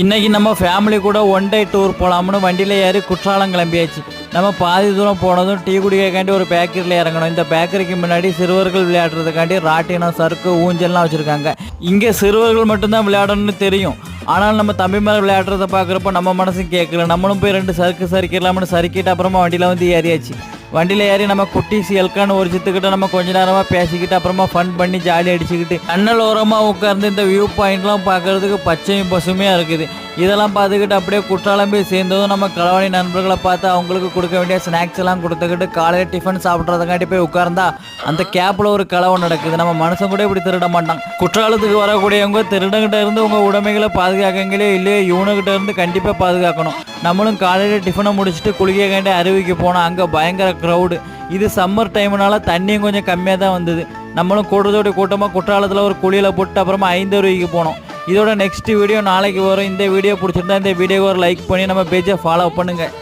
இன்னைக்கு நம்ம ஃபேமிலி கூட ஒன் டே டூர் போகலாம்னு வண்டியில் ஏறி குற்றாலம் கிளம்பியாச்சு. நம்ம பாதி தூரம் போனதும் டீ குடிக்காண்டி ஒரு பேக்கரியில் இறங்கணும் இந்த பேக்கரிக்கு முன்னாடி சிறுவர்கள் விளையாடுறதுக்காண்டி ராட்டினம் சறுக்கு ஊஞ்சல்லாம் வச்சுருக்காங்க. இங்கே சிறுவர்கள் மட்டும்தான் விளையாடணும்னு தெரியும். ஆனால் நம்ம தம்பி மேலே விளையாடுறத பார்க்குறப்ப நம்ம மனசும் கேட்கல. நம்மளும் போய் ரெண்டு சறுக்கு சறுக்கிடலாம்னு சறுக்கிட்டு அப்புறமா வண்டியில் வந்து ஏறியாச்சு. வண்டியில் ஏறி நம்ம குட்டி சியல்கான்னு ஒரு சித்துக்கிட்ட நம்ம கொஞ்ச நேரமாக பேசிக்கிட்டு அப்புறமா ஃபன் பண்ணி ஜாலி அடிச்சுக்கிட்டு அண்ணல் ஓரமாக உட்கார்ந்து இந்த வியூ பாயிண்ட்லாம் பார்க்கறதுக்கு பச்சையும் பசுமையாக இருக்குது. இதெல்லாம் பார்த்துக்கிட்டு அப்படியே குற்றாலம் போய் சேர்ந்ததும் நம்ம களவாணி நண்பர்களை பார்த்து அவங்களுக்கு கொடுக்க வேண்டிய ஸ்நாக்ஸ் எல்லாம் கொடுத்துக்கிட்டு காலையில் டிஃபன் சாப்பிட்றதுக்காண்டி போய் உட்கார்ந்தா அந்த கேப்பில் ஒரு களவு நடக்குது. நம்ம மனுஷன் கூட இப்படி திருட மாட்டான். குற்றாலத்துக்கு வரக்கூடியவங்க திருடங்கிட்ட இருந்து உங்கள் உடைமைகளை பாதுகாக்கங்களே இல்லையே இவனுக்கிட்ட இருந்து கண்டிப்பாக பாதுகாக்கணும். நம்மளும் காலையில் டிஃபனை முடிச்சுட்டு குளிக்க வேண்டிய அருவிக்கு போனோம். அங்கே பயங்கர க்ரௌடு இது சம்மர் டைம்னால தண்ணியும் கொஞ்சம் கம்மியாக தான் வந்தது. நம்மளும் கூட்டத்தோடைய கூட்டமாக குற்றாலத்தில் ஒரு குழியில் போட்டு அப்புறமா ஐந்து அருவிக்கு போனோம். இதோட நெக்ஸ்ட் வீடியோ நாளைக்கு வரும். இந்த வீடியோ பிடிச்சிருந்தா இந்த வீடியோவை ஒரு லைக் பண்ணி நம்ம பேஜை ஃபாலோ பண்ணுங்கள்